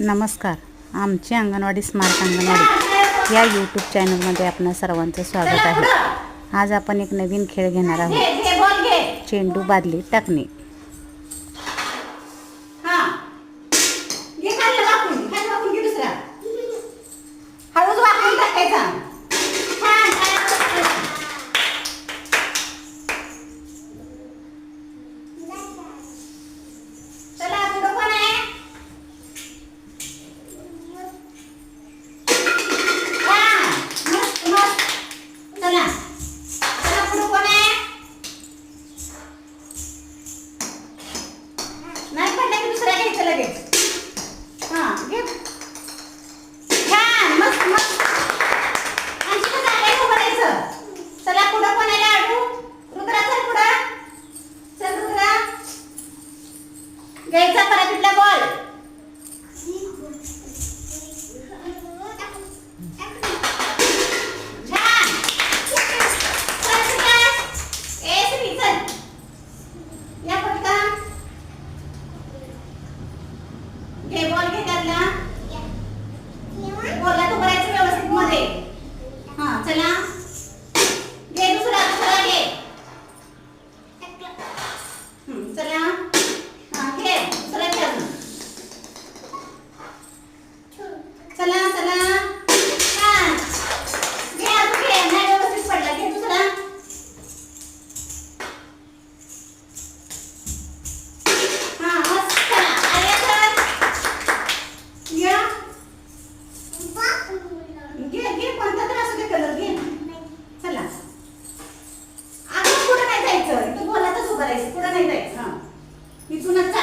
नमस्कार. आमची अंगणवाडी स्मार्ट अंगणवाडी या यूट्यूब चॅनलमध्ये आपणा सर्वांचं स्वागत आहे. आज आपण एक नवीन खेळ घेणार आहोत. चेंडू बादली टाकणे घ्यायचं लगेच. हा घे. छान मस्त मस्त. आणखी कसं आलाय करायचं हो चला पुढं कोण आहे रुद्रा चल पुढं. चल रुद्रा. घ्यायचा परातीतला बॉल घे बॉल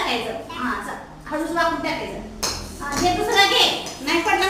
टाकायचं. हा चा- हळूच वाकून टाकायचं. हा घे दुसरा घे. नाही पडला